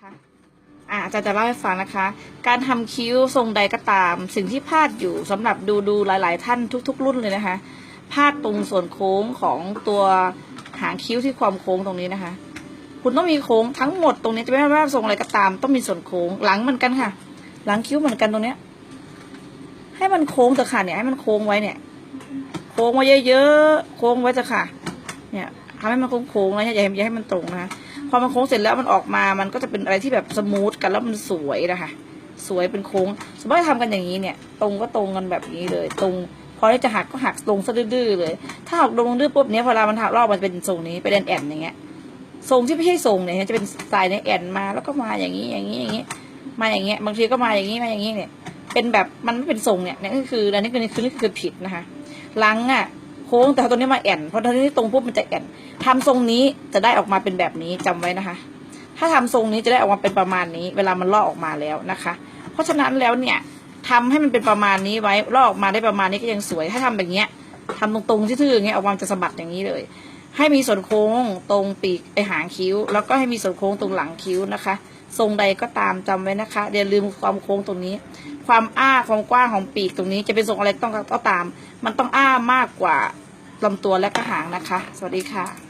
นะคะอ่าอาจารย์จะเล่าให้ฟังนะคะ การทำคิ้วทรงใดก็ตาม สิ่งที่พลาดอยู่สำหรับดูดูหลาย ๆ ท่านทุก ๆ รุ่นเลยนะคะพลาดตรงส่วนโค้งของตัวหางคิ้วที่ความโค้งตรงนี้นะคะ คุณต้องมีโค้งทั้งหมดตรงนี้จะไม่ว่าทรงอะไรก็ตาม ต้องมีส่วนโค้งหลังเหมือนกันค่ะ หลังคิ้วเหมือนกันตรงเนี้ย ให้มันโค้งเถอะค่ะเนี่ยให้มันโค้งไว้เนี่ย โค้งไว้เยอะๆโค้งไว้เถอะค่ะ เนี่ยทำให้มันโค้งๆนะอย่าให้อย่าให้มันตรงนะคะ พอมันโค้งเสร็จแล้วมันออกมา มันก็จะเป็นอะไรที่แบบสมูทกันแล้วมันสวยนะคะ สวยเป็นโค้ง สมมติว่าทำกันอย่างนี้เนี่ย ตรงก็ตรงกันแบบนี้เลย ตรงพอที่จะหักก็หักตรงซะดื้อเลย ถ้าหักตรงดื้อปุ๊บเนี้ยพอเวลามันหักรอบมันเป็นทรงนี้เป็นแอนอย่างเงี้ย ทรงที่ไม่ใช่ทรงเนี่ยจะเป็นสไตล์เนี่ยแอนมาแล้วก็มาอย่างนี้อย่างนี้อย่างนี้ มาอย่างเงี้ย บางทีก็มาอย่างนี้มาอย่างนี้เนี่ย เป็นแบบมันไม่เป็นทรงเนี่ยนี่ก็คืออันนี้คือคือนี่คือผิดนะคะหลังอะ ค้งแต่ตัวนี้มาแอนเพราะตัวนี้ตรงปุ๊บมันจะแอนทำทรงนี้จะได้ออกมาเป็นแบบนี้จำไว้นะคะ ถ้าทำทรงนี้จะได้ออกมาเป็นประมาณนี้ เวลามันลอกออกมาแล้วนะคะ เพราะฉะนั้นแล้วเนี่ยทำให้มันเป็นประมาณนี้ไว้ลอกออกมาได้ประมาณนี้ก็ยังสวย ถ้าทำแบบเนี้ยทำตรงๆที่ทื่อๆอย่างเงี้ยออกมาจะสะบัดอย่างนี้เลย ให้มีส่วนโค้งตรงปีกไอหางคิ้ว แล้วก็ให้มีส่วนโค้งตรงหลังคิ้วนะคะ ทรงใดก็ตามจำไว้นะคะอย่าลืมความโค้งตรงนี้ ความอ้าความกว้างของปีกตรงนี้จะเป็นทรงอะไรต้องก็ตาม มันต้องอ้ามากกว่าลำตัวและก็หางนะคะ สวัสดีค่ะ